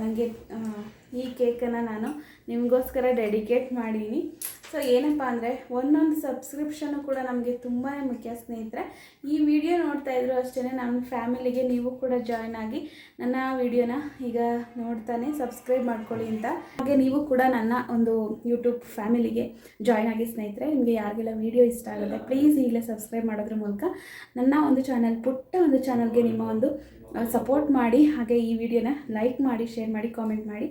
ನನಗೆ ಈ ಕೇಕನ್ನು ನಾನು ನಿಮಗೋಸ್ಕರ ಡೆಡಿಕೇಟ್ ಮಾಡೀನಿ. ಸೊ ಏನಪ್ಪ ಅಂದರೆ, ಒಂದೊಂದು ಸಬ್ಸ್ಕ್ರಿಪ್ಷನು ಕೂಡ ನಮಗೆ ತುಂಬಾ ಮುಖ್ಯ ಸ್ನೇಹಿತರೆ. ಈ ವಿಡಿಯೋ ನೋಡ್ತಾ ಇದ್ರು ಅಷ್ಟೇ ನಮ್ಮ ಫ್ಯಾಮಿಲಿಗೆ ನೀವು ಕೂಡ ಜಾಯ್ನ್ ಆಗಿ ನನ್ನ ವಿಡಿಯೋನ ಈಗ ನೋಡ್ತಾನೆ ಸಬ್ಸ್ಕ್ರೈಬ್ ಮಾಡ್ಕೊಳ್ಳಿ ಅಂತ. ಹಾಗೆ ನೀವು ಕೂಡ ನನ್ನ ಒಂದು ಯೂಟ್ಯೂಬ್ ಫ್ಯಾಮಿಲಿಗೆ ಜಾಯ್ನ್ ಆಗಿ ಸ್ನೇಹಿತರೆ, ನಿಮಗೆ ಯಾರಿಗೆಲ್ಲ ವಿಡಿಯೋ ಇಷ್ಟ ಆಗುತ್ತೆ ಪ್ಲೀಸ್ ಈಗಲೇ ಸಬ್ಸ್ಕ್ರೈಬ್ ಮಾಡೋದ್ರ ಮೂಲಕ ನನ್ನ ಒಂದು ಚಾನಲ್, ಪುಟ್ಟ ಒಂದು ಚಾನಲ್ಗೆ ನಿಮ್ಮ ಒಂದು ಸಪೋರ್ಟ್ ಮಾಡಿ, ಹಾಗೆ ಈ ವಿಡಿಯೋನ ಲೈಕ್ ಮಾಡಿ ಶೇರ್ ಮಾಡಿ ಕಾಮೆಂಟ್ ಮಾಡಿ.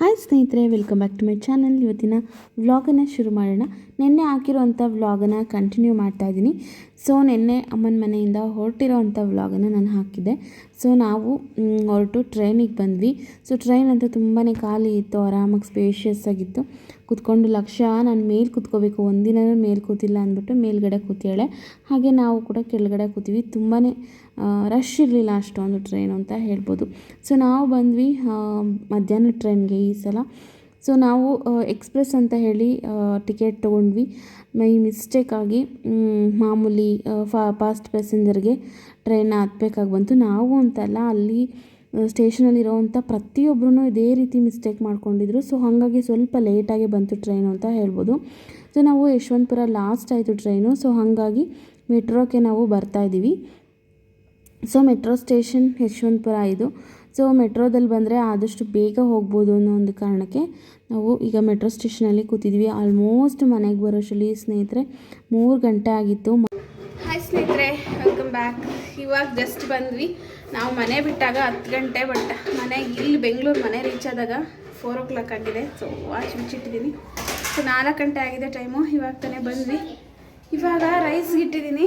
ಹಾಯ್ ಸ್ನೇಹಿತರೆ welcome back to my channel ಇವತ್ತಿನ ವ್ಲಾಗನ್ನು ಶುರು ಮಾಡೋಣ. ನಿನ್ನೆ ಹಾಕಿರೋವಂಥ ವ್ಲಾಗನ್ನು ಕಂಟಿನ್ಯೂ ಮಾಡ್ತಾ ಇದ್ದೀನಿ. ಸೊ ನಿನ್ನೆ ಅಮ್ಮನ ಮನೆಯಿಂದ ಹೊರಟಿರೋವಂಥ ವ್ಲಾಗನ್ನು ನಾನು ಹಾಕಿದ್ದೆ. ಸೊ ನಾವು ಹೊರಟು ಟ್ರೈನಿಗೆ ಬಂದ್ವಿ. ಸೊ ಟ್ರೈನ್ ಅಂತೂ ತುಂಬಾ ಖಾಲಿ ಇತ್ತು, ಆರಾಮಾಗಿ ಸ್ಪೇಷಿಯಸ್ ಆಗಿತ್ತು. ಕೂತ್ಕೊಂಡು ಲಕ್ಷ, ನಾನು ಮೇಲೆ ಕೂತ್ಕೋಬೇಕು ಒಂದಿನ ಮೇಲೆ ಕೂತಿಲ್ಲ ಅಂದ್ಬಿಟ್ಟು ಮೇಲ್ಗಡೆ ಕೂತಿಯಾಳೆ ಹಾಗೆ ನಾವು ಕೂಡ ಕೆಳಗಡೆ ಕೂತೀವಿ ತುಂಬಾ ರಶ್ ಇರಲಿಲ್ಲ ಅಷ್ಟೊಂದು ಟ್ರೈನು ಅಂತ ಹೇಳ್ಬೋದು. ಸೊ ನಾವು ಬಂದ್ವಿ ಮಧ್ಯಾಹ್ನ ಟ್ರೈನ್ಗೆ ಈ ಸಲ. ಸೊ ನಾವು ಎಕ್ಸ್ಪ್ರೆಸ್ ಅಂತ ಹೇಳಿ ಟಿಕೆಟ್ ತೊಗೊಂಡ್ವಿ. ಮೈ ಮಿಸ್ಟೇಕಾಗಿ ಮಾಮೂಲಿ ಫಾ ಫಾಸ್ಟ್ ಪ್ಯಾಸೆಂಜರ್ಗೆ ಟ್ರೈನ್ ಹತ್ಬೇಕಾಗಿ ಬಂತು. ನಾವು ಅಂತಲ್ಲ, ಅಲ್ಲಿ ಸ್ಟೇಷನಲ್ಲಿರೋವಂಥ ಪ್ರತಿಯೊಬ್ಬರೂ ಇದೇ ರೀತಿ ಮಿಸ್ಟೇಕ್ ಮಾಡ್ಕೊಂಡಿದ್ರು. ಸೊ ಹಾಗಾಗಿ ಸ್ವಲ್ಪ ಲೇಟಾಗಿ ಬಂತು ಟ್ರೈನು ಅಂತ ಹೇಳ್ಬೋದು. ಸೊ ನಾವು ಯಶವಂತಪುರ ಲಾಸ್ಟ್ ಆಯಿತು ಟ್ರೈನು ಸೊ ಹಾಗಾಗಿ ಮೆಟ್ರೋಕ್ಕೆ ನಾವು ಬರ್ತಾ ಇದ್ದೀವಿ. ಸೊ ಮೆಟ್ರೋ ಸ್ಟೇಷನ್ ಯಶವಂತಪುರ ಇದು. ಸೊ ಮೆಟ್ರೋದಲ್ಲಿ ಬಂದರೆ ಆದಷ್ಟು ಬೇಗ ಹೋಗ್ಬೋದು ಅನ್ನೋ ಒಂದು ಕಾರಣಕ್ಕೆ ನಾವು ಈಗ ಮೆಟ್ರೋ ಸ್ಟೇಷನಲ್ಲಿ ಕೂತಿದ್ವಿ. ಆಲ್ಮೋಸ್ಟ್ ಮನೆಗೆ ಬರೋಷ್ಟರಲ್ಲಿ ಸ್ನೇಹಿತರೆ, ಮೂರು ಗಂಟೆ ಆಗಿತ್ತು. ಹಾಯ್ ಸ್ನೇಹಿತರೆ ವೆಲ್ಕಮ್ ಬ್ಯಾಕ್ ಇವಾಗ ಜಸ್ಟ್ ಬಂದ್ವಿ. ನಾವು ಮನೆ ಬಿಟ್ಟಾಗ ಹತ್ತು ಗಂಟೆ ಬಟ್ ಮನೆ ಇಲ್ಲಿ ಬೆಂಗಳೂರು ಮನೆ ರೀಚ್ ಆದಾಗ ಫೋರ್ ಓ ಕ್ಲಾಕ್ ಆಗಿದೆ. ಸೊ ವಾಚ್ ಮುಚ್ಚಿಟ್ಟಿದ್ದೀನಿ. ಸೊ ನಾಲ್ಕು ಗಂಟೆ ಆಗಿದೆ ಟೈಮು ಇವಾಗ ತಾನೇ ಬಂದ್ವಿ. ಇವಾಗ ರೈಸ್ಗೆ ಇಟ್ಟಿದ್ದೀನಿ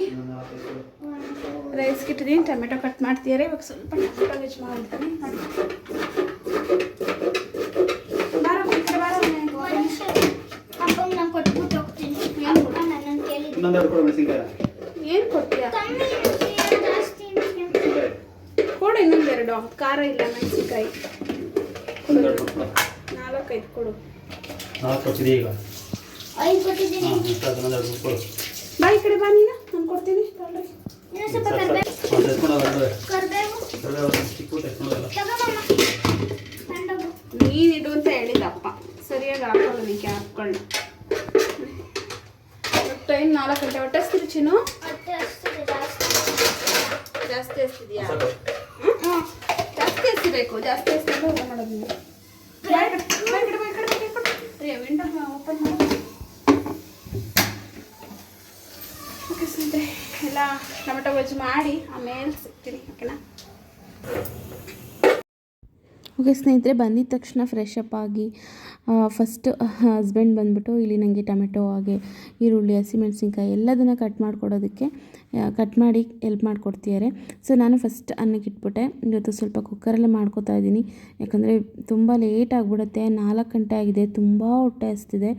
ರೈಸ್ಗೆ ಇಟ್ಟಿದ್ದೀನಿ ಟೊಮೆಟೊ ಕಟ್ ಮಾಡ್ತಿದ್ದಾರೆ. ಇವಾಗ ಸ್ವಲ್ಪ ಟೊಮೆಟೊ ವೆಜ್ ಮಾಡ್ತೀನಿ. ಏನು ಕೊಡ್ತೀಯಾ? ಕೊಡು ಇನ್ನೊಂದೆರಡು ಖಾರ ಇಲ್ಲ ಮೆಣಸಿನ್ಕಾಯಿ. ನಾಲ್ಕೈದು ಕೊಡು. ನಾಲ್ಕು ಕೊಟ್ಟಿದೆ ಈಗ. ಐದು ಕೊಟ್ಟಿದ್ದೀನಿ. ಈ ಕಡೆ ಬಾ ನೀನು ನಾನು ಕೊಡ್ತೀನಿ ನೀನಿಡು ಅಂತ ಹೇಳಿದಪ್ಪ ಸರಿಯಾಗಿ ಹಾಕೊಳ್ಳ ನೀಕೆ ಹಾಕೊಂಡು ಟೈಮ್ ನಾಲ್ಕು ಗಂಟೆ ಹೊಟ್ಟೆ ಚಿನ್ನು ಹೊಟ್ಟೆ ಹಸ್ತಿದೆ ಜಾಸ್ತಿ ಜಾಸ್ತಿ ಹಸ್ತಿದ್ಯಾ ಸಾಕು. ಹ್ಞೂ ಜಾಸ್ತಿ ಹಸ್ತಿಬೇಕು ಜಾಸ್ತಿ ಹಸ್ತಿದ್ರೆ ಊಟ ಮಾಡೋದು ನೀವು ಬಾ ಈ ಕಡೆ, ಬಾ ಈ ಕಡೆ, ಬಾ ಈ ಕಡೆ, ಬಾ ಈ ಕಡೆ. ಪ್ರಿಯ ವಿಂಡೋ ಓಪನ್ ಮಾಡಿ ಓಕೆ ಸ್ನೇಹಿತರೆ ಎಲ್ಲ ಟೊಮೆಟೊ ಗೊಜ್ಜು ಮಾಡಿ ಆಮೇಲೆ ಸಿಗ್ತೀನಿ ಓಕೆನಾ ಓಕೆ ಸ್ನೇಹಿತರೆ, ಬಂದಿದ ತಕ್ಷಣ ಫ್ರೆಶ್ ಅಪ್ ಆಗಿ ಫಸ್ಟ್ ಹಸ್ಬೆಂಡ್ ಬಂದ್ಬಿಟ್ಟು ಇಲ್ಲಿ ನನಗೆ ಟೊಮೆಟೊ ಹಾಗೆ, ಈರುಳ್ಳಿ ಹಸಿಮೆಣಸಿನ್ಕಾಯಿ ಎಲ್ಲದನ್ನು ಕಟ್ ಮಾಡಿಕೊಡೋದಕ್ಕೆ ಕಟ್ ಮಾಡಿ ಎಲ್ಪ್ ಮಾಡಿಕೊಡ್ತಿದ್ದಾರೆ. ಸೊ ನಾನು ಫಸ್ಟ್ ಅನ್ನಕ್ಕೆ ಇಟ್ಬಿಟ್ಟೆ. ಇವತ್ತು ಸ್ವಲ್ಪ ಕುಕ್ಕರಲ್ಲೇ ಮಾಡ್ಕೊತಾ ಇದ್ದೀನಿ. ಯಾಕಂದರೆ ತುಂಬ ಲೇಟ್ ಆಗಿಬಿಡುತ್ತೆ. ನಾಲ್ಕು ಗಂಟೆ ಆಗಿದೆ. ತುಂಬ ಹೊಟ್ಟೆ ಹಸ್ತಿದೆ.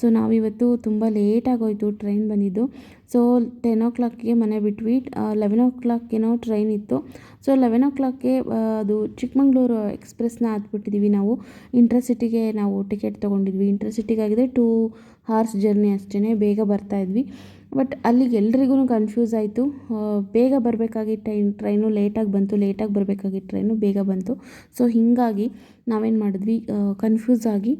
ಸೊ ನಾವಿವತ್ತು ತುಂಬ ಲೇಟ್ ಆಗೋಯಿತು ಟ್ರೈನ್ ಬಂದಿದ್ದು. ಸೊ ಟೆನ್ ಓ ಕ್ಲಾಕ್ಗೆ ಮನೆ ಬಿಟ್ವಿ. ಲೆವೆನ್ ಓ ಕ್ಲಾಕ್ಗೇನೋ ಟ್ರೈನ್ ಇತ್ತು. ಸೊ ಲೆವೆನ್ ಓ ಕ್ಲಾಕ್ಗೆ ಅದು ಚಿಕ್ಕಮಂಗ್ಳೂರು ಎಕ್ಸ್ಪ್ರೆಸ್ನ ಹತ್ಬಿಟ್ಟಿದ್ದೀವಿ ನಾವು. ಇಂಟ್ರಸಿಟಿಗೆ ನಾವು ಟಿಕೆಟ್ ತೊಗೊಂಡಿದ್ವಿ. ಇಂಟ್ರಸಿಟಿಗಾಗಿದೆ ಟೂ ಹಾರ್ಸ್ ಜರ್ನಿ ಅಷ್ಟೇ ಬೇಗ ಬರ್ತಾ ಇದ್ವಿ. ಬಟ್ ಅಲ್ಲಿಗೆ ಎಲ್ರಿಗೂ ಕನ್ಫ್ಯೂಸ್ ಆಯಿತು. ಬೇಗ ಬರಬೇಕಾಗಿ ಟ್ರೈನ್, ಟ್ರೈನು ಲೇಟಾಗಿ ಬಂತು, ಲೇಟಾಗಿ ಬರಬೇಕಾಗಿದ್ದ ಟ್ರೈನು ಬೇಗ ಬಂತು. ಸೊ ಹೀಗಾಗಿ ನಾವೇನು ಮಾಡಿದ್ವಿ ಕನ್ಫ್ಯೂಸ್ ಆಗಿ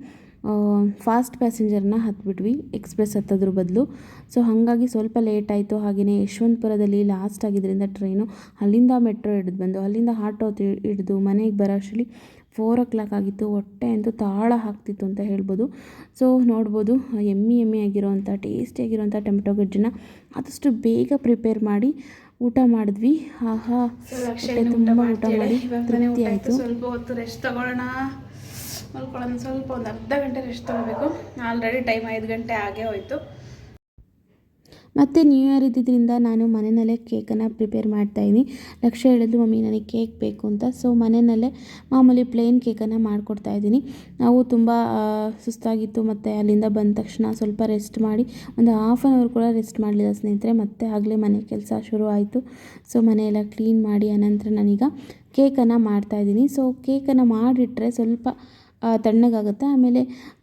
ಫಾಸ್ಟ್ ಪ್ಯಾಸೆಂಜರ್ನ ಹತ್ಬಿಟ್ವಿ ಎಕ್ಸ್ಪ್ರೆಸ್ ಹತ್ತೋದ್ರ ಬದಲು. ಸೊ ಹಾಗಾಗಿ ಸ್ವಲ್ಪ ಲೇಟ್ ಆಯಿತು. ಹಾಗೆಯೇ ಯಶವಂತಪುರದಲ್ಲಿ ಲಾಸ್ಟ್ ಆಗಿದ್ದರಿಂದ ಟ್ರೈನು ಅಲ್ಲಿಂದ ಮೆಟ್ರೋ ಹಿಡಿದು ಬಂದು, ಅಲ್ಲಿಂದ ಆಟೋ ಹಿಡಿದು ಮನೆಗೆ ಬರೋ ಅಷ್ಟರಲ್ಲಿ ಫೋರ್ ಓ ಕ್ಲಾಕ್ ಆಗಿತ್ತು ಹೊಟ್ಟೆ ಅಂತೂ ತಾಳ ಹಾಕ್ತಿತ್ತು ಅಂತ ಹೇಳ್ಬೋದು. ಸೊ ನೋಡ್ಬೋದು ಎಮ್ಮಿ ಎಮ್ಮಿ ಆಗಿರೋವಂಥ ಟೇಸ್ಟಿಯಾಗಿರೋವಂಥ ಟೊಮೆಟೊ ಗೊಜ್ಜನ್ನ ಆದಷ್ಟು ಬೇಗ ಪ್ರಿಪೇರ್ ಮಾಡಿ ಊಟ ಮಾಡಿದ್ವಿ. ಆಹಾ ಹೊಟ್ಟೆ ತುಂಬ ಊಟ ಮಾಡಿ ತೃಪ್ತಿ ಆಯಿತು. ಸ್ವಲ್ಪ ಹೊತ್ತು ರೆಸ್ಟ್ ತಗೊಳ್ಳೋಣ. ಮಲ್ಕೊಳ್ಳೋಣ ಸ್ವಲ್ಪ ಒಂದು ಅರ್ಧ ಗಂಟೆ ರೆಸ್ಟ್ ತೊಗೋಬೇಕು. ಆಲ್ರೆಡಿ ಟೈಮ್ ಐದು ಗಂಟೆ ಆಗೇ ಹೋಯ್ತು. ಮತ್ತು ನ್ಯೂ ಇಯರ್ ಇದ್ದಿದ್ದರಿಂದ ನಾನು ಮನೆಯಲ್ಲೇ ಕೇಕನ್ನು ಪ್ರಿಪೇರ್ ಮಾಡ್ತಾಯಿದ್ದೀನಿ ಲಕ್ಷ ಹೇಳಿದ್ರು ಮಮ್ಮಿ, ನನಗೆ ಕೇಕ್ ಬೇಕು ಅಂತ. ಸೊ ಮನೆಯಲ್ಲೇ ಮಾಮೂಲಿ ಪ್ಲೇನ್ ಕೇಕನ್ನು ಮಾಡಿಕೊಡ್ತಾ ಇದ್ದೀನಿ. ನಾವು ತುಂಬ ಸುಸ್ತಾಗಿತ್ತು ಮತ್ತು ಅಲ್ಲಿಂದ ಬಂದ ತಕ್ಷಣ ಸ್ವಲ್ಪ ರೆಸ್ಟ್ ಮಾಡಿ, ಒಂದು ಹಾಫ್ ಆನ್ ಅವರ್ ಕೂಡ ರೆಸ್ಟ್ ಮಾಡಲಿಲ್ಲ ಸ್ನೇಹಿತರೆ, ಮತ್ತೆ ಆಗಲೇ ಮನೆ ಕೆಲಸ ಶುರು ಆಯಿತು. ಸೊ ಮನೆಯೆಲ್ಲ ಕ್ಲೀನ್ ಮಾಡಿ, ಆನಂತರ ನಾನೀಗ ಕೇಕನ್ನು ಮಾಡ್ತಾಯಿದ್ದೀನಿ ಸೊ ಕೇಕನ್ನು ಮಾಡಿಟ್ರೆ ಸ್ವಲ್ಪ ತಣ್ಣಗಾಗುತ್ತೆ. ಆಮೇಲೆ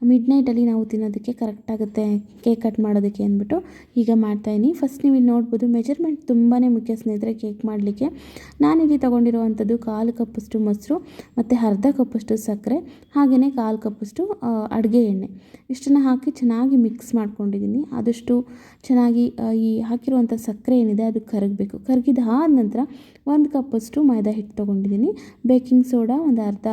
ಮಿಡ್ ನೈಟಲ್ಲಿ ನಾವು ತಿನ್ನೋದಕ್ಕೆ ಕರೆಕ್ಟಾಗುತ್ತೆ ಕೇಕ್ ಕಟ್ ಮಾಡೋದಕ್ಕೆ ಅಂದ್ಬಿಟ್ಟು ಈಗ ಮಾಡ್ತಾಯಿದ್ದೀನಿ ಫಸ್ಟ್ ನೀವು ಇಲ್ಲಿ ನೋಡ್ಬೋದು ಮೆಜರ್ಮೆಂಟ್ ತುಂಬಾ ಮುಖ್ಯ ಸ್ನೇಹಿತರೆ ಕೇಕ್ ಮಾಡಲಿಕ್ಕೆ. ನಾನಿಲ್ಲಿ ತೊಗೊಂಡಿರುವಂಥದ್ದು ಕಾಲು ಕಪ್ಪಷ್ಟು ಮೊಸರು, ಮತ್ತು ಅರ್ಧ ಕಪ್ಪಷ್ಟು ಸಕ್ಕರೆ ಹಾಗೆಯೇ ಕಾಲು ಕಪ್ಪಷ್ಟು ಅಡುಗೆ ಎಣ್ಣೆ. ಇಷ್ಟನ್ನು ಹಾಕಿ ಚೆನ್ನಾಗಿ ಮಿಕ್ಸ್ ಮಾಡ್ಕೊಂಡಿದ್ದೀನಿ ಆದಷ್ಟು ಚೆನ್ನಾಗಿ ಈ ಹಾಕಿರುವಂಥ ಸಕ್ಕರೆ ಏನಿದೆ ಅದು ಕರಗಬೇಕು. ಕರಗಿದಾದ ನಂತರ ಒಂದು ಕಪ್ಪಷ್ಟು ಮೈದಾ ಹಿಟ್ಟು ತೊಗೊಂಡಿದ್ದೀನಿ ಬೇಕಿಂಗ್ ಸೋಡಾ ಒಂದು ಅರ್ಧ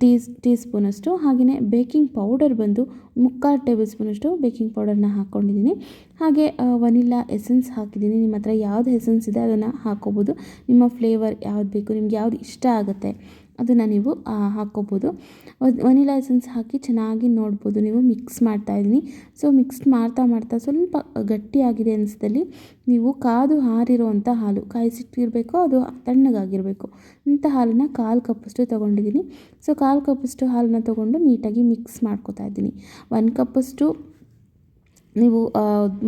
ಟೀ ಟೀ ಸ್ಪೂನಷ್ಟು ಹಾಗೆಯೇ ಬೇಕಿಂಗ್ ಪೌಡರ್ ಬಂದು ಮುಕ್ಕಾಲು ಟೇಬಲ್ ಸ್ಪೂನಷ್ಟು ಬೇಕಿಂಗ್ ಪೌಡರ್ನ ಹಾಕ್ಕೊಂಡಿದ್ದೀನಿ. ಹಾಗೆ ವನಿಲಾ ಎಸೆನ್ಸ್ ಹಾಕಿದ್ದೀನಿ. ನಿಮ್ಮ ಹತ್ರ ಯಾವ್ದು ಎಸೆನ್ಸ್ ಇದೆ ಅದನ್ನು ಹಾಕ್ಕೋಬೋದು ನಿಮ್ಮ ಫ್ಲೇವರ್ ಯಾವ್ದು ಬೇಕು, ನಿಮ್ಗೆ ಯಾವ್ದು ಇಷ್ಟ ಆಗುತ್ತೆ. ಅದನ್ನು ನೀವು ಹಾಕ್ಕೋಬೋದು ವನಿಲಾ ಎಸೆನ್ಸ್ ಹಾಕಿ ಚೆನ್ನಾಗಿ ನೋಡ್ಬೋದು. ನೀವು ಮಿಕ್ಸ್ ಮಾಡ್ತಾ ಇದ್ದೀನಿ. ಸೊ, ಮಿಕ್ಸ್ ಮಾಡ್ತಾ ಮಾಡ್ತಾ ಸ್ವಲ್ಪ ಗಟ್ಟಿಯಾಗಿದೆ ಅನಿಸಿದಲ್ಲಿ ನೀವು ಕಾದು ಹಾರಿರುವಂಥ ಹಾಲು, ಕಾಯಿಸಿಟ್ಟಿರಬೇಕು ಅದು ತಣ್ಣಗಾಗಿರಬೇಕು. ಇಂಥ ಹಾಲನ್ನು ಕಾಲು ಕಪ್ಪಷ್ಟು ತೊಗೊಂಡಿದ್ದೀನಿ. ಸೊ, ಕಾಲು ಕಪ್ಪಷ್ಟು ಹಾಲನ್ನ ತೊಗೊಂಡು ನೀಟಾಗಿ ಮಿಕ್ಸ್ ಮಾಡ್ಕೋತಾ ಇದ್ದೀನಿ. ಒನ್ ಕಪ್ಪಷ್ಟು ನೀವು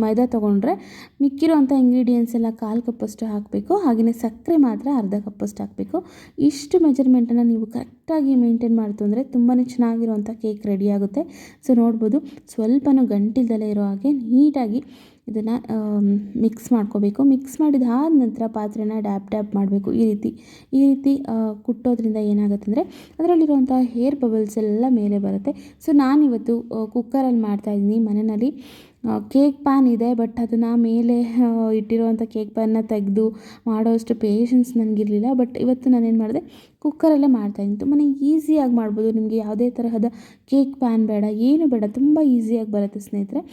ಮೈದಾ ತೊಗೊಂಡ್ರೆ ಮಿಕ್ಕಿರೋಂಥ ಇಂಗ್ರೀಡಿಯೆಂಟ್ಸ್ ಎಲ್ಲ ಕಾಲು ಕಪ್ಪಷ್ಟು ಹಾಕಬೇಕು. ಹಾಗೆಯೇ ಸಕ್ಕರೆ ಮಾತ್ರ ಅರ್ಧ ಕಪ್ಪಷ್ಟು ಹಾಕಬೇಕು. ಇಷ್ಟು ಮೆಜರ್ಮೆಂಟನ್ನು ನೀವು ಕರೆಕ್ಟಾಗಿ ಮೇಂಟೈನ್ ಮಾಡ್ತು ಅಂದರೆ ತುಂಬಾ ಚೆನ್ನಾಗಿರುವಂಥ ಕೇಕ್ ರೆಡಿ ಆಗುತ್ತೆ. ಸೊ ನೋಡ್ಬೋದು. ಸ್ವಲ್ಪನೂ ಗಂಟಿಲ್ದಲೇ ಇರೋ ಹಾಗೆ ನೀಟಾಗಿ ಇದನ್ನು ಮಿಕ್ಸ್ ಮಾಡ್ಕೋಬೇಕು. ಮಿಕ್ಸ್ ಮಾಡಿದಾದ ನಂತರ ಪಾತ್ರೆನ ಡ್ಯಾಪ್ ಡ್ಯಾಪ್ ಮಾಡಬೇಕು. ಈ ರೀತಿ ಈ ರೀತಿ ಕುಟ್ಟೋದ್ರಿಂದ ಏನಾಗುತ್ತೆ ಅಂದರೆ ಅದರಲ್ಲಿರುವಂಥ ಹೇರ್ ಬಬಲ್ಸ್ ಎಲ್ಲ ಮೇಲೆ ಬರುತ್ತೆ. ಸೊ ನಾನಿವತ್ತು ಕುಕ್ಕರಲ್ಲಿ ಮಾಡ್ತಾಯಿದ್ದೀನಿ ಮನೆಯಲ್ಲಿ ಕೇಕ್ ಪ್ಯಾನ್ ಇದೆ, ಬಟ್ ಅದನ್ನು ಮೇಲೆ ಇಟ್ಟಿರುವಂಥ ಕೇಕ್ ಪ್ಯಾನ್ನ ತೆಗೆದು ಮಾಡೋಷ್ಟು ಪೇಷನ್ಸ್ ನನಗಿರಲಿಲ್ಲ ಬಟ್ ಇವತ್ತು ನಾನೇನು ಮಾಡಿದೆ ಕುಕ್ಕರಲ್ಲೇ ಮಾಡ್ತಾಯಿದ್ದೀನಿ ತುಂಬಾ ಈಸಿಯಾಗಿ ಮಾಡ್ಬೋದು. ನಿಮಗೆ ಯಾವುದೇ ತರಹದ ಕೇಕ್ ಪ್ಯಾನ್ ಬೇಡ, ಏನು ಬೇಡ. ತುಂಬ ಈಸಿಯಾಗಿ ಬರುತ್ತೆ ಸ್ನೇಹಿತರೆ.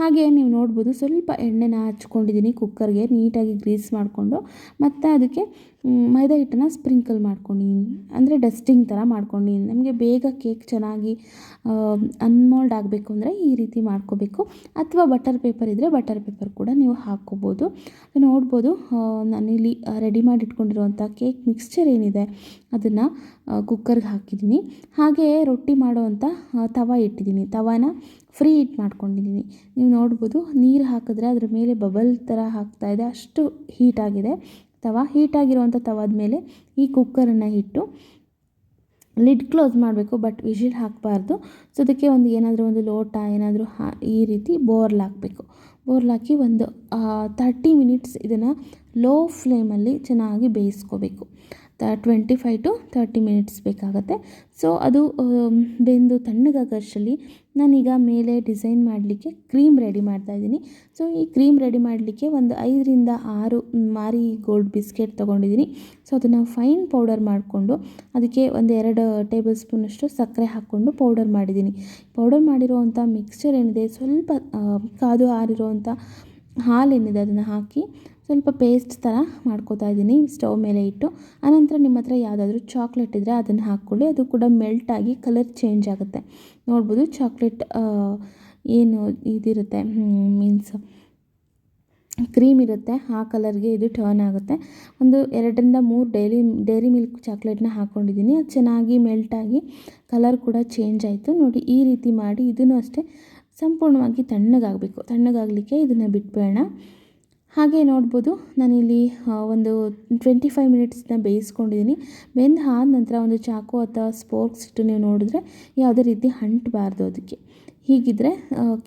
ಹಾಗೆ ನೀವು ನೋಡ್ಬೋದು, ಸ್ವಲ್ಪ ಎಣ್ಣೆನ ಹಚ್ಕೊಂಡಿದ್ದೀನಿ ಕುಕ್ಕರ್ಗೆ, ನೀಟಾಗಿ ಗ್ರೀಸ್ ಮಾಡಿಕೊಂಡು. ಮತ್ತು ಅದಕ್ಕೆ ಮೈದಾ ಹಿಟ್ಟನ್ನು ಸ್ಪ್ರಿಂಕಲ್ ಮಾಡ್ಕೊಂಡಿದ್ದೀನಿ ಅಂದರೆ ಡಸ್ಟಿಂಗ್ ಥರ ಮಾಡ್ಕೊಂಡಿದ್ದೀನಿ ನಮಗೆ ಬೇಗ ಕೇಕ್ ಚೆನ್ನಾಗಿ ಅನ್ಮೋಲ್ಡ್ ಆಗಬೇಕು ಅಂದರೆ ಈ ರೀತಿ ಮಾಡ್ಕೋಬೇಕು. ಅಥವಾ ಬಟರ್ ಪೇಪರ್ ಇದ್ದರೆ ಬಟರ್ ಪೇಪರ್ ಕೂಡ ನೀವು ಹಾಕ್ಕೋಬೋದು. ನೋಡ್ಬೋದು ನಾನಿಲ್ಲಿ ರೆಡಿ ಮಾಡಿ ಇಟ್ಕೊಂಡಿರುವಂಥ ಕೇಕ್ ಮಿಕ್ಸ್ಚರ್ ಏನಿದೆ ಅದನ್ನು ಕುಕ್ಕರ್ಗೆ ಹಾಕಿದ್ದೀನಿ. ಹಾಗೆ ರೊಟ್ಟಿ ಮಾಡುವಂಥ ತವ ಇಟ್ಟಿದ್ದೀನಿ. ತವಾನ ಫ್ರೀ ಹೀಟ್ ಮಾಡ್ಕೊಂಡಿದ್ದೀನಿ. ನೀವು ನೋಡ್ಬೋದು, ನೀರು ಹಾಕಿದ್ರೆ ಅದರ ಮೇಲೆ ಬಬಲ್ ಥರ ಹಾಕ್ತಾ ಇದೆ. ಅಷ್ಟು ಹೀಟಾಗಿದೆ ತವ ಹೀಟಾಗಿರುವಂಥ ತವಾದ ಮೇಲೆ ಈ ಕುಕ್ಕರನ್ನು ಇಟ್ಟು ಲಿಡ್ ಕ್ಲೋಸ್ ಮಾಡಬೇಕು ಬಟ್ ವಿಶಿಲ್ ಹಾಕಬಾರ್ದು. ಸೊ ಅದಕ್ಕೆ ಒಂದು ಏನಾದರೂ ಒಂದು ಲೋಟ, ಏನಾದರೂ ಹಾ, ಈ ರೀತಿ ಬೋರ್ಲ್ ಹಾಕಬೇಕು. ಬೋರ್ಲ್ ಹಾಕಿ ಒಂದು ತರ್ಟಿ ಮಿನಿಟ್ಸ್ ಇದನ್ನು ಲೋ ಫ್ಲೇಮಲ್ಲಿ ಚೆನ್ನಾಗಿ ಬೇಯಿಸ್ಕೋಬೇಕು. Twenty five to thirty minutes ಬೇಕಾಗುತ್ತೆ. ಸೊ ಅದು ಬೆಂದು ತಣ್ಣಗಾಗೋಷ್ಟರಲ್ಲಿ ನಾನೀಗ ಮೇಲೆ ಡಿಸೈನ್ ಮಾಡಲಿಕ್ಕೆ ಕ್ರೀಮ್ ರೆಡಿ ಮಾಡ್ತಾ ಇದ್ದೀನಿ. ಸೊ ಈ ಕ್ರೀಮ್ ರೆಡಿ ಮಾಡಲಿಕ್ಕೆ ಒಂದು ಐದರಿಂದ ಆರು ಮಾರಿ ಗೋಲ್ಡ್ ಬಿಸ್ಕೆಟ್ ತೊಗೊಂಡಿದ್ದೀನಿ. ಸೊ ಅದನ್ನು ಫೈನ್ ಪೌಡರ್ ಮಾಡಿಕೊಂಡು ಅದಕ್ಕೆ ಒಂದು ಎರಡು ಟೇಬಲ್ ಸ್ಪೂನಷ್ಟು ಸಕ್ಕರೆ ಹಾಕ್ಕೊಂಡು ಪೌಡರ್ ಮಾಡಿದ್ದೀನಿ. ಪೌಡರ್ ಮಾಡಿರೋವಂಥ ಮಿಕ್ಸ್ಚರ್ ಏನಿದೆ, ಸ್ವಲ್ಪ ಕಾದು ಆರಿರುವಂಥ ಹಾಲೇನಿದೆ ಅದನ್ನು ಹಾಕಿ ಸ್ವಲ್ಪ ಪೇಸ್ಟ್ ಥರ ಮಾಡ್ಕೋತಾ ಇದ್ದೀನಿ ಸ್ಟವ್ ಮೇಲೆ ಇಟ್ಟು, ಆನಂತರ ನಿಮ್ಮ ಹತ್ರ ಯಾವುದಾದ್ರೂ ಚಾಕ್ಲೇಟ್ ಇದ್ದರೆ ಅದನ್ನು ಹಾಕ್ಕೊಳ್ಳಿ. ಅದು ಕೂಡ ಮೆಲ್ಟ್ ಆಗಿ ಕಲರ್ ಚೇಂಜ್ ಆಗುತ್ತೆ. ನೋಡ್ಬೋದು ಚಾಕ್ಲೇಟ್ ಏನು ಇದಿರುತ್ತೆ ಮೀನ್ಸ್ ಕ್ರೀಮ್ ಇರುತ್ತೆ. ಆ ಕಲರ್ಗೆ ಇದು ಟರ್ನ್ ಆಗುತ್ತೆ. ಒಂದು ಎರಡರಿಂದ ಮೂರು ಡೈಲಿ ಡೈರಿ ಮಿಲ್ಕ್ ಚಾಕ್ಲೇಟ್ನ ಹಾಕ್ಕೊಂಡಿದ್ದೀನಿ ಅದು ಚೆನ್ನಾಗಿ ಮೆಲ್ಟಾಗಿ ಕಲರ್ ಕೂಡ ಚೇಂಜ್ ಆಯಿತು. ನೋಡಿ, ಈ ರೀತಿ ಮಾಡಿ ಇದನ್ನು ಅಷ್ಟೇ ಸಂಪೂರ್ಣವಾಗಿ ತಣ್ಣಗಾಗಬೇಕು. ತಣ್ಣಗಾಗಲಿಕ್ಕೆ ಇದನ್ನು ಬಿಟ್ಬೇಡ. ಹಾಗೆ ನೋಡ್ಬೋದು, ನಾನಿಲ್ಲಿ ಒಂದು ಟ್ವೆಂಟಿ ಫೈವ್ ಮಿನಿಟ್ಸ್ನ ಬೇಯಿಸ್ಕೊಂಡಿದ್ದೀನಿ ಬೆಂದ ಆದ ನಂತರ ಒಂದು ಚಾಕು ಅಥವಾ ಸ್ಪೋರ್ಕ್ಸ್ ಇಟ್ಟು ನೀವು ನೋಡಿದ್ರೆ ಯಾವುದೇ ರೀತಿ ಅಂಟಬಾರ್ದು ಅದಕ್ಕೆ. ಹೀಗಿದ್ರೆ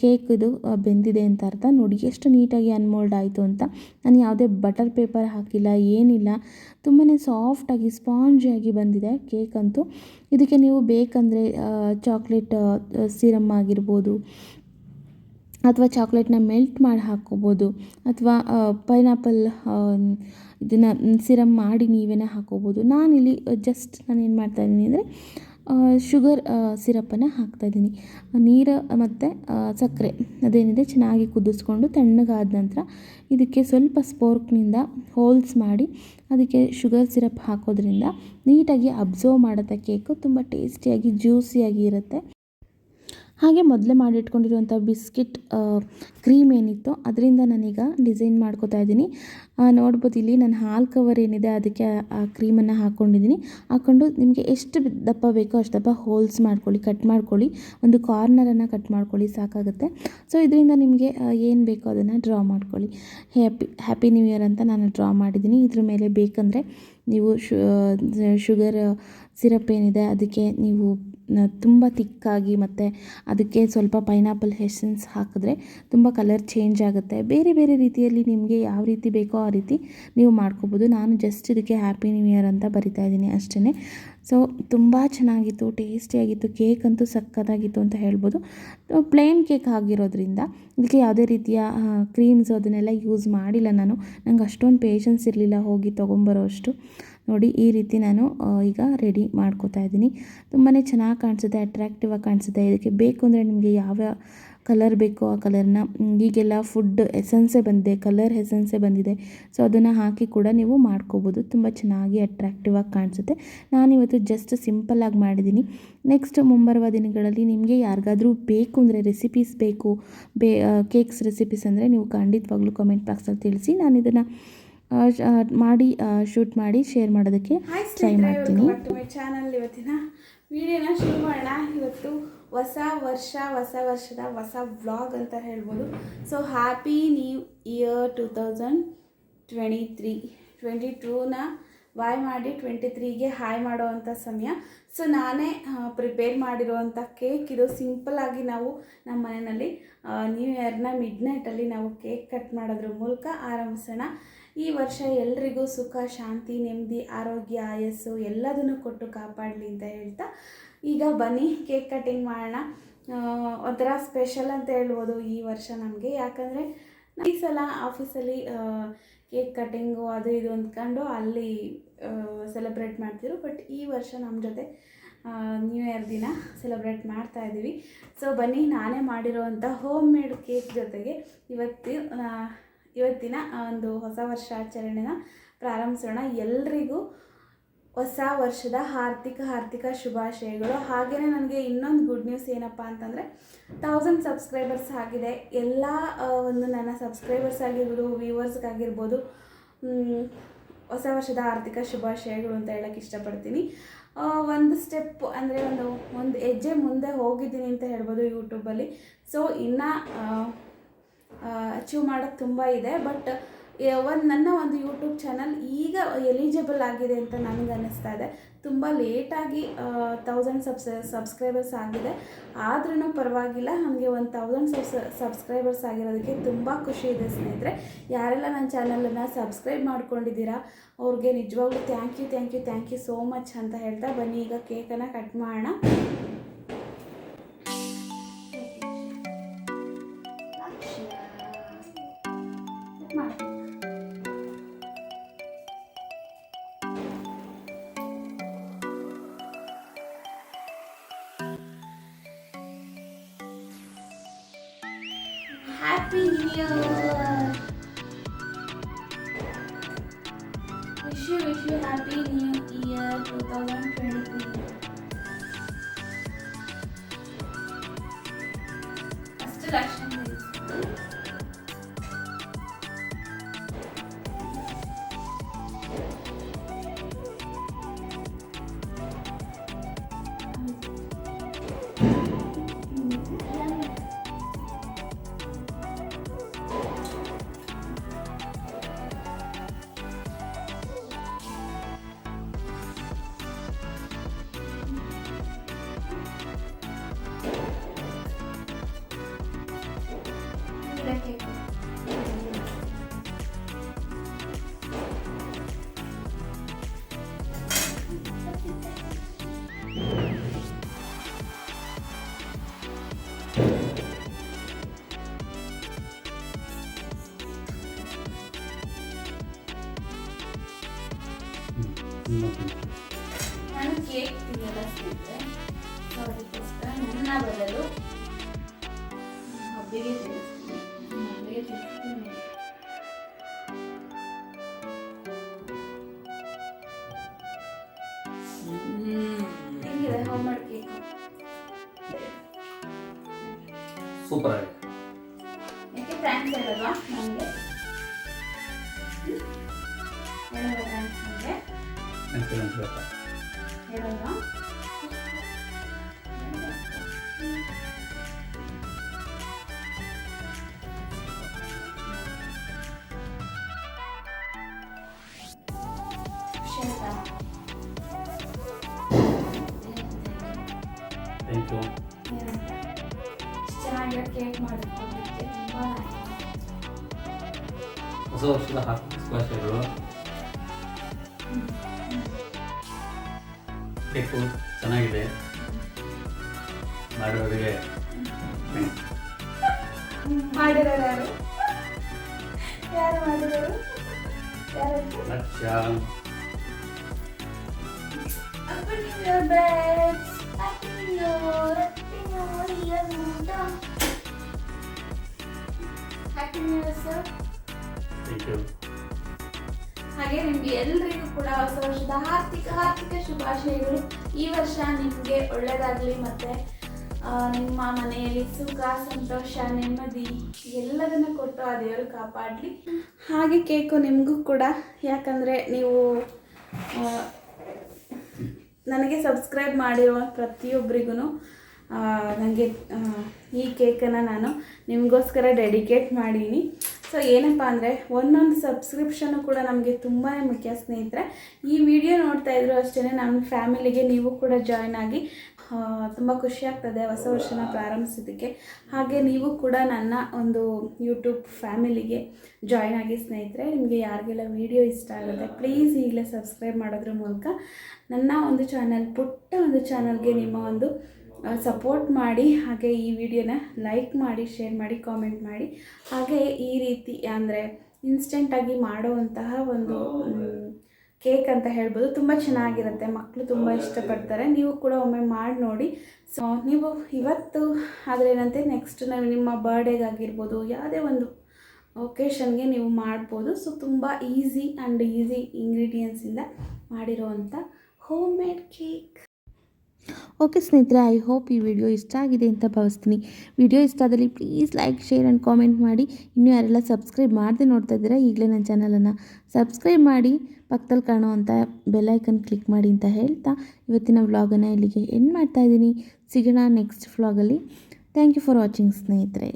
ಕೇಕ್ ಇದು ಬೆಂದಿದೆ ಅಂತ ಅರ್ಥ. ನೋಡಿ, ಎಷ್ಟು ನೀಟಾಗಿ ಅನ್ಮೋಲ್ಡ್ ಆಯಿತು ಅಂತ. ನಾನು ಯಾವುದೇ ಬಟರ್ ಪೇಪರ್ ಹಾಕಿಲ್ಲ, ಏನಿಲ್ಲ. ತುಂಬಾ ಸಾಫ್ಟಾಗಿ ಸ್ಪಾಂಜಿಯಾಗಿ ಬಂದಿದೆ ಕೇಕ್ ಅಂತೂ. ಇದಕ್ಕೆ ನೀವು ಬೇಕಂದರೆ ಚಾಕ್ಲೇಟ್ ಸಿರಮ್ ಆಗಿರ್ಬೋದು ಅಥವಾ ಚಾಕ್ಲೇಟ್ನ ಮೆಲ್ಟ್ ಮಾಡಿ ಹಾಕ್ಕೋಬೋದು ಅಥವಾ ಪೈನಾಪಲ್ ಇದನ್ನು ಸಿರಮ್ ಮಾಡಿ ನೀವೇನೇ ಹಾಕ್ಕೋಬೋದು. ನಾನಿಲ್ಲಿ ಜಸ್ಟ್ ನಾನು ಏನು ಮಾಡ್ತಾಯಿದ್ದೀನಿ ಅಂದರೆ ಶುಗರ್ ಸಿರಪ್ಪನ್ನು ಹಾಕ್ತಾಯಿದ್ದೀನಿ ನೀರು ಮತ್ತು ಸಕ್ಕರೆ ಅದೇನಿದೆ ಚೆನ್ನಾಗಿ ಕುದಿಸ್ಕೊಂಡು ತಣ್ಣಗಾದ ನಂತರ ಇದಕ್ಕೆ ಸ್ವಲ್ಪ ಸ್ಪೋರ್ಕ್ನಿಂದ ಹೋಲ್ಸ್ ಮಾಡಿ ಅದಕ್ಕೆ ಶುಗರ್ ಸಿರಪ್ ಹಾಕೋದ್ರಿಂದ ನೀಟಾಗಿ ಅಬ್ಸರ್ವ್ ಮಾಡುತ್ತೆ ಕೇಕು. ತುಂಬ ಟೇಸ್ಟಿಯಾಗಿ ಜ್ಯೂಸಿಯಾಗಿ ಇರುತ್ತೆ. ಹಾಗೆ ಮೊದಲೇ ಮಾಡಿಟ್ಕೊಂಡಿರುವಂಥ ಬಿಸ್ಕಿಟ್ ಕ್ರೀಮ್ ಏನಿತ್ತು ಅದರಿಂದ ನಾನೀಗ ಡಿಸೈನ್ ಮಾಡ್ಕೋತಾ ಇದ್ದೀನಿ. ನೋಡ್ಬೋದು ಇಲ್ಲಿ ನಾನು ಹಾಲು ಕವರ್ ಏನಿದೆ ಅದಕ್ಕೆ ಆ ಕ್ರೀಮನ್ನು ಹಾಕ್ಕೊಂಡಿದ್ದೀನಿ. ಹಾಕ್ಕೊಂಡು ನಿಮಗೆ ಎಷ್ಟು ದಪ್ಪ ಬೇಕೋ ಅಷ್ಟು ದಪ್ಪ ಹೋಲ್ಸ್ ಮಾಡ್ಕೊಳ್ಳಿ, ಕಟ್ ಮಾಡ್ಕೊಳ್ಳಿ. ಒಂದು ಕಾರ್ನರನ್ನು ಕಟ್ ಮಾಡ್ಕೊಳ್ಳಿ, ಸಾಕಾಗುತ್ತೆ. ಸೊ, ಇದರಿಂದ ನಿಮಗೆ ಏನು ಬೇಕೋ ಅದನ್ನು ಡ್ರಾ ಮಾಡ್ಕೊಳ್ಳಿ. ಹ್ಯಾಪಿ ಹ್ಯಾಪಿ ನ್ಯೂ ಇಯರ್ ಅಂತ ನಾನು ಡ್ರಾ ಮಾಡಿದ್ದೀನಿ. ಇದ್ರ ಮೇಲೆ ಬೇಕಂದರೆ ನೀವು ಶುಗರ್ ಸಿರಪ್ ಏನಿದೆ ಅದಕ್ಕೆ ನೀವು ತುಂಬ ತಿಕ್ಕಾಗಿ ಮತ್ತು ಅದಕ್ಕೆ ಸ್ವಲ್ಪ ಪೈನಾಪಲ್ ಹೆಸನ್ಸ್ ಹಾಕಿದ್ರೆ ತುಂಬ ಕಲರ್ ಚೇಂಜ್ ಆಗುತ್ತೆ. ಬೇರೆ ಬೇರೆ ರೀತಿಯಲ್ಲಿ ನಿಮಗೆ ಯಾವ ರೀತಿ ಬೇಕೋ ಆ ರೀತಿ ನೀವು ಮಾಡ್ಕೋಬೋದು. ನಾನು ಜಸ್ಟ್ ಇದಕ್ಕೆ ಹ್ಯಾಪಿ ನ್ಯೂ ಇಯರ್ ಅಂತ ಬರಿತಾ ಇದ್ದೀನಿ ಅಷ್ಟೇ ಸೊ ತುಂಬ ಚೆನ್ನಾಗಿತ್ತು ಟೇಸ್ಟಿಯಾಗಿತ್ತು ಕೇಕ್ ಅಂತೂ ಸಕ್ಕತ್ತಾಗಿತ್ತು ಅಂತ ಹೇಳ್ಬೋದು. ಪ್ಲೇನ್ ಕೇಕ್ ಆಗಿರೋದ್ರಿಂದ ಇದಕ್ಕೆ ಯಾವುದೇ ರೀತಿಯ ಕ್ರೀಮ್ಸ್ ಅದನ್ನೆಲ್ಲ ಯೂಸ್ ಮಾಡಿಲ್ಲ ನಾನು. ನಂಗೆ ಅಷ್ಟೊಂದು ಪೇಷನ್ಸ್ ಇರಲಿಲ್ಲ ಹೋಗಿ ತೊಗೊಂಬರೋ ಅಷ್ಟು ನೋಡಿ ಈ ರೀತಿ ನಾನು ಈಗ ರೆಡಿ ಮಾಡ್ಕೋತಾ ಇದ್ದೀನಿ. ತುಂಬಾ ಚೆನ್ನಾಗಿ ಕಾಣಿಸುತ್ತೆ ಅಟ್ರಾಕ್ಟಿವ್ ಆಗಿ ಕಾಣಿಸುತ್ತೆ. ಇದಕ್ಕೆ ಬೇಕು ಅಂದರೆ ನಿಮಗೆ ಯಾವ ಕಲರ್ ಬೇಕೋ ಆ ಕಲರ್ನ ಈಗೆಲ್ಲ ಫುಡ್ ಎಸೆನ್ಸೇ ಬಂದಿದೆ ಕಲರ್ ಎಸೆನ್ಸೇ ಬಂದಿದೆ. ಸೊ ಅದನ್ನು ಹಾಕಿ ಕೂಡ ನೀವು ಮಾಡ್ಕೋಬೋದು. ತುಂಬ ಚೆನ್ನಾಗಿ ಅಟ್ರಾಕ್ಟಿವ್ ಆಗಿ ಕಾಣಿಸುತ್ತೆ. ನಾನಿವತ್ತು ಜಸ್ಟ್ ಸಿಂಪಲ್ಲಾಗಿ ಮಾಡಿದ್ದೀನಿ. ನೆಕ್ಸ್ಟ್ ಮುಂಬರುವ ದಿನಗಳಲ್ಲಿ ನಿಮಗೆ ಯಾರಿಗಾದರೂ ಬೇಕು ಅಂದರೆ ರೆಸಿಪೀಸ್ ಬೇಕು, ಬೇ ಕೇಕ್ಸ್ ರೆಸಿಪೀಸ್ ಅಂದರೆ ನೀವು ಖಂಡಿತವಾಗ್ಲೂ ಕಮೆಂಟ್ ಬಾಕ್ಸಲ್ಲಿ ತಿಳಿಸಿ ನಾನು ಇದನ್ನು ಮಾಡಿ ಶೂಟ್ ಮಾಡಿ ಶೇರ್ ಮಾಡೋದಕ್ಕೆ ಟ್ರೈ ಮಾಡ್ತೀನಿ. ಚಾನಲ್ ಇವತ್ತಿನ ವಿಡಿಯೋನ ಶುರು ಮಾಡೋಣ. ಇವತ್ತು ಹೊಸ ವರ್ಷ ಹೊಸ ವರ್ಷದ ಹೊಸ ವ್ಲಾಗ್ ಅಂತ ಹೇಳ್ಬೋದು. So happy new year two thousand twenty three twenty ಟೂನ bye ಮಾಡಿ ಟ್ವೆಂಟಿ ತ್ರೀಗೆ ಹಾಯ್ ಮಾಡೋವಂಥ ಸಮಯ. ಸೊ ನಾನೇ ಪ್ರಿಪೇರ್ ಮಾಡಿರುವಂಥ ಕೇಕ್ ಇದು ಸಿಂಪಲ್ಲಾಗಿ ನಾವು ನಮ್ಮ ಮನೆಯಲ್ಲಿ ನ್ಯೂ ಇಯರ್ನ ಮಿಡ್ ನೈಟಲ್ಲಿ ನಾವು ಕೇಕ್ ಕಟ್ ಮಾಡೋದ್ರ ಮೂಲಕ ಆರಂಭಿಸೋಣ. ಈ ವರ್ಷ ಎಲ್ರಿಗೂ ಸುಖ, ಶಾಂತಿ, ನೆಮ್ಮದಿ, ಆರೋಗ್ಯ, ಆಯಸ್ಸು ಎಲ್ಲದನ್ನು ಕೊಟ್ಟು ಕಾಪಾಡಲಿ ಅಂತ ಹೇಳ್ತಾ ಈಗ ಬನ್ನಿ, ಕೇಕ್ ಕಟ್ಟಿಂಗ್ ಮಾಡೋಣ. ಒಂಥರ ಸ್ಪೆಷಲ್ ಅಂತ ಹೇಳ್ಬೋದು ಈ ವರ್ಷ ನಮಗೆ. ಯಾಕಂದರೆ ಈ ಸಲ ಆಫೀಸಲ್ಲಿ ಕೇಕ್ ಕಟ್ಟಿಂಗು ಅದು ಇದು ಅಂದ್ಕೊಂಡು ಅಲ್ಲಿ ಸೆಲೆಬ್ರೇಟ್ ಮಾಡ್ತಿದ್ರು. ಬಟ್ ಈ ವರ್ಷ ನಮ್ಮ ಜೊತೆ ನ್ಯೂ ಇಯರ್ ದಿನ ಸೆಲೆಬ್ರೇಟ್ ಮಾಡ್ತಾ ಇದ್ದೀವಿ ಸೊ ಬನ್ನಿ, ನಾನೇ ಮಾಡಿರೋವಂಥ ಹೋಮ್ ಮೇಡ್ ಕೇಕ್ ಜೊತೆಗೆ ಇವತ್ತು ಇವತ್ತಿನ ಆ ಒಂದು ಹೊಸ ವರ್ಷಾಚರಣೆನ ಪ್ರಾರಂಭಿಸೋಣ. ಎಲ್ರಿಗೂ ಹೊಸ ವರ್ಷದ ಆರ್ಥಿಕ ಆರ್ಥಿಕ ಶುಭಾಶಯಗಳು. ಹಾಗೆಯೇ ನನಗೆ ಇನ್ನೊಂದು ಗುಡ್ ನ್ಯೂಸ್ ಏನಪ್ಪ ಅಂತಂದರೆ ಥೌಸಂಡ್ ಸಬ್ಸ್ಕ್ರೈಬರ್ಸ್ ಆಗಿದೆ. ಎಲ್ಲ ಒಂದು ನನ್ನ ಸಬ್ಸ್ಕ್ರೈಬರ್ಸ್ ಆಗಿರ್ಬೋದು ವ್ಯೂವರ್ಸ್ಗಾಗಿರ್ಬೋದು ಹೊಸ ವರ್ಷದ ಆರ್ಥಿಕ ಶುಭಾಶಯಗಳು ಅಂತ ಹೇಳಕ್ಕೆ ಇಷ್ಟಪಡ್ತೀನಿ. ಒಂದು ಸ್ಟೆಪ್ ಅಂದರೆ ಒಂದು ಒಂದು ಹೆಜ್ಜೆ ಮುಂದೆ ಹೋಗಿದ್ದೀನಿ ಅಂತ ಹೇಳ್ಬೋದು ಯೂಟ್ಯೂಬಲ್ಲಿ ಸೊ ಇನ್ನು ಅಚೀವ್ ಮಾಡೋಕ್ಕೆ ತುಂಬ ಇದೆ. ಬಟ್ ಒಂದು ನನ್ನ ಒಂದು ಯೂಟ್ಯೂಬ್ ಚಾನಲ್ ಈಗ ಎಲಿಜಿಬಲ್ ಆಗಿದೆ ಅಂತ ನನಗೆ ಅನ್ನಿಸ್ತಾ ಇದೆ. ತುಂಬ ಲೇಟಾಗಿ ತೌಸಂಡ್ ಸಬ್ಸ್ ಸಬ್ಸ್ಕ್ರೈಬರ್ಸ್ ಆಗಿದೆ. ಆದ್ರೂ ಪರವಾಗಿಲ್ಲ ನನಗೆ ಒಂದು ತೌಸಂಡ್ ಸಬ್ಸ್ ಸಬ್ಸ್ಕ್ರೈಬರ್ಸ್ ಆಗಿರೋದಕ್ಕೆ ತುಂಬ ಖುಷಿ ಇದೆ ಸ್ನೇಹಿತರೆ. ಯಾರೆಲ್ಲ ನನ್ನ ಚಾನಲನ್ನು ಸಬ್ಸ್ಕ್ರೈಬ್ ಮಾಡ್ಕೊಂಡಿದ್ದೀರಾ, ಅವ್ರಿಗೆ ನಿಜವಾಗ್ಲೂ thank you thank you thank you so much ಅಂತ ಹೇಳ್ತಾ ಬನ್ನಿ. ಈಗ ಕೇಕನ್ನು ಕಟ್ ಮಾಡೋಣ. Happy New Year! Wish you, wish you Happy New Year 2020. Super ಆಗಿದೆ ಯಾಕೆ ಥ್ಯಾಂಕ್ಸ್ ಹೇಳಲ್ವಾ ನನಗೆ ಹೇಳಲ್ವಾ ಥ್ಯಾಂಕ್ಸ್ ನನಗೆ ನೆನಪು ನೆನಪು ಹೇಳಲ್ವಾ ಹೊಸ ವರ್ಷದ ಶುಭಾಶಯಗಳು ಕೇಕು ಚೆನ್ನಾಗಿದೆ ಮಾಡೋರಿಗೆ ಮಾಡಿರೋರು ಯಾರು ಯಾರು ಮಾಡಿರೋರು ಯಾರು ಲಕ್ಷ್ಯ Happy New Year, babes. Happy New Year. Happy thank you ಹಾಗೆ ನಿಮ್ಗೆ ಎಲ್ರಿಗೂ ಕೂಡ ಹೊಸ ವರ್ಷದ ಹಾರ್ದಿಕ ಹಾರ್ದಿಕ ಶುಭಾಶಯಗಳು. ಈ ವರ್ಷ ನಿಮಗೆ ಒಳ್ಳೆಯದಾಗಲಿ ಮತ್ತು ನಿಮ್ಮ ಮನೆಯಲ್ಲಿ ಸುಖ ಸಂತೋಷ ನೆಮ್ಮದಿ ಎಲ್ಲದನ್ನು ಕೊಟ್ಟು ಆ ದೇವರು ಕಾಪಾಡಲಿ. ಹಾಗೆ ಕೇಕು ನಿಮಗೂ ಕೂಡ. ಯಾಕಂದರೆ ನೀವು ನನಗೆ ಸಬ್ಸ್ಕ್ರೈಬ್ ಮಾಡಿರುವ ಪ್ರತಿಯೊಬ್ಬರಿಗೂ ನನಗೆ ಈ ಕೇಕನ್ನು ನಾನು ನಿಮಗೋಸ್ಕರ ಡೆಡಿಕೇಟ್ ಮಾಡೀನಿ. ಸೊ ಏನಪ್ಪ ಅಂದರೆ ಒಂದೊಂದು ಸಬ್ಸ್ಕ್ರಿಪ್ಷನು ಕೂಡ ನಮಗೆ ತುಂಬಾ ಮುಖ್ಯ ಸ್ನೇಹಿತರೆ. ಈ ವಿಡಿಯೋ ನೋಡ್ತಾ ಇದ್ರು ಅಷ್ಟೇ ನಮ್ಮ ಫ್ಯಾಮಿಲಿಗೆ ನೀವು ಕೂಡ ಜಾಯ್ನ್ ಆಗಿ ತುಂಬ ಖುಷಿಯಾಗ್ತದೆ ಹೊಸ ವರ್ಷನ ಪ್ರಾರಂಭಿಸೋದಕ್ಕೆ. ಹಾಗೆ ನೀವು ಕೂಡ ನನ್ನ ಒಂದು ಯೂಟ್ಯೂಬ್ ಫ್ಯಾಮಿಲಿಗೆ ಜಾಯ್ನ್ ಆಗಿ ಸ್ನೇಹಿತರೆ. ನಿಮಗೆ ಯಾರಿಗೆಲ್ಲ ವಿಡಿಯೋ ಇಷ್ಟ ಆಗುತ್ತೆ ಪ್ಲೀಸ್ ಈಗಲೇ ಸಬ್ಸ್ಕ್ರೈಬ್ ಮಾಡೋದ್ರ ಮೂಲಕ ನನ್ನ ಒಂದು ಚಾನಲ್ ಪುಟ್ಟ ಒಂದು ಚಾನಲ್ಗೆ ನಿಮ್ಮ ಒಂದು ಸಪೋರ್ಟ್ ಮಾಡಿ ಹಾಗೆ ಈ ವಿಡಿಯೋನ ಲೈಕ್ ಮಾಡಿ ಶೇರ್ ಮಾಡಿ ಕಾಮೆಂಟ್ ಮಾಡಿ. ಹಾಗೆ ಈ ರೀತಿ ಅಂದರೆ ಇನ್ಸ್ಟೆಂಟಾಗಿ ಮಾಡುವಂತಹ ಒಂದು ಕೇಕ್ ಅಂತ ಹೇಳ್ಬೋದು. ತುಂಬ ಚೆನ್ನಾಗಿರುತ್ತೆ. ಮಕ್ಕಳು ತುಂಬ ಇಷ್ಟಪಡ್ತಾರೆ. ನೀವು ಕೂಡ ಒಮ್ಮೆ ಮಾಡಿ ನೋಡಿ. ಸೊ ನೀವು ಇವತ್ತು ಆದರೆ ಏನಂತೆ ನೆಕ್ಸ್ಟ್ ನಾವು ನಿಮ್ಮ ಬರ್ಡೇಗಾಗಿರ್ಬೋದು ಯಾವುದೇ ಒಂದು ಒಕೇಶನ್ಗೆ ನೀವು ಮಾಡ್ಬೋದು. ಸೊ ತುಂಬ ಈಸಿ ಆ್ಯಂಡ್ ಈಸಿ ಇಂಗ್ರೀಡಿಯೆಂಟ್ಸಿಂದ ಮಾಡಿರೋವಂಥ ಹೋಮ್ ಮೇಡ್ ಕೇಕ್ ಓಕೆ ಸ್ನೇಹಿತರೆ ಐ ಹೋಪ್ ಈ ವಿಡಿಯೋ ಇಷ್ಟ ಆಗಿದೆ ಅಂತ ಭಾವಿಸ್ತೀನಿ. ವಿಡಿಯೋ ಇಷ್ಟ ಆದಲ್ಲಿ please like share and comment ಮಾಡಿ. ಇನ್ನೂ ಯಾರೆಲ್ಲ ಸಬ್ಸ್ಕ್ರೈಬ್ ಮಾಡದೆ ನೋಡ್ತಾ ಇದ್ದೀರಾ, ಈಗಲೇ ನನ್ನ ಚಾನಲನ್ನು ಸಬ್ಸ್ಕ್ರೈಬ್ ಮಾಡಿ. ಪಕ್ಕದಲ್ಲಿ ಕಾಣುವಂಥ ಬೆಲ್ಲೈಕನ್ ಕ್ಲಿಕ್ ಮಾಡಿ ಅಂತ ಹೇಳ್ತಾ ಇವತ್ತಿನ ವ್ಲಾಗನ್ನು ಇಲ್ಲಿಗೆ ಎಂಡ್ ಮಾಡ್ತಾ ಇದ್ದೀನಿ. ಸಿಗೋಣ ನೆಕ್ಸ್ಟ್ ವ್ಲಾಗಲ್ಲಿ ಥ್ಯಾಂಕ್ ಯು ಫಾರ್ ವಾಚಿಂಗ್ ಸ್ನೇಹಿತರೆ.